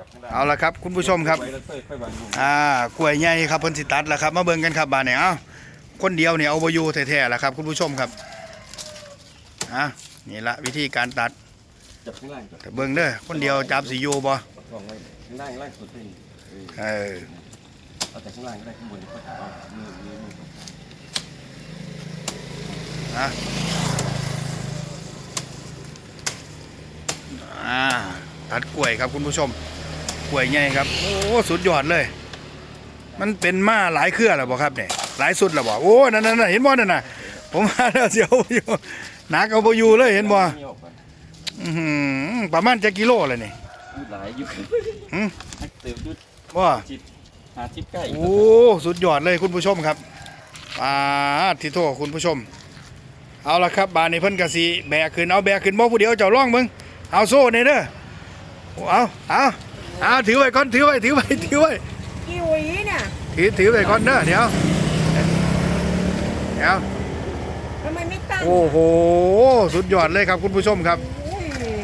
จับข้างล่างเอาละครับคุณผู้ชมครับไว้แล้วค่อยค่อยวางลงอ่ากล้วยใหญ่ครับเพิ่นสิตัดแล้วครับมาเบิ่งกันครับบาดนี้เอ้าคนเดียวเนี่ยเอาบ่อยู่แท้ๆแล้วครับ คุณผู้ชมครับอะนี่ละวิธีการตัดจับข้างล่างก่อนแต่เบิ่งเด้อคนเดียวจับสิอยู่บ่วางไว้ข้างล่างล่างสุดเลยเออเออเอาแต่ข้างล่างก็ได้ข้างบนก็จับเอามือมือมือตรงกลางอะอ่าตัดกล้วยครับคุณผู้ชม กล้วยใหญ่ครับ โอ้สุดยอดเลย มันเป็นมาหลายเครือแล้วบ่ครับเนี่ยหลายสุดแล้วบ่โอ้นั่นนั่นๆๆเห็นบ่นั่นน่ะ ผมว่าแล้วเสียวอยู่หนักเอาบ่อยู่เลยเห็นบ่อาออกก่อนอื้อหือประมาณจะกิโลเลยนี่ยืดหลายยืดหืมให้เติมยืดว่าจิบหาจิบใกล้โอ้สุดยอดเลยคุณผู้ชมครับปาดที่โทษคุณผู้ชม เอาละครับบานนี้เพิ่นกะสีแบกขึ้นเอาแบกขึ้นบ่ผู้เดียวเจ้าร่องมึงเอาโซ่เนี่ยเด้อเอาเอาเอาถือไว้ก่อนถือไว้ถือไว้ถือไว้กี่หวีเนี่ยถือถือไว้ก่อนเด้อเดี๋ยวเดี๋ยวทำไมไม่ตั้ง โอ้โห สุดยอดเลยครับคุณผู้ชมครับโอ้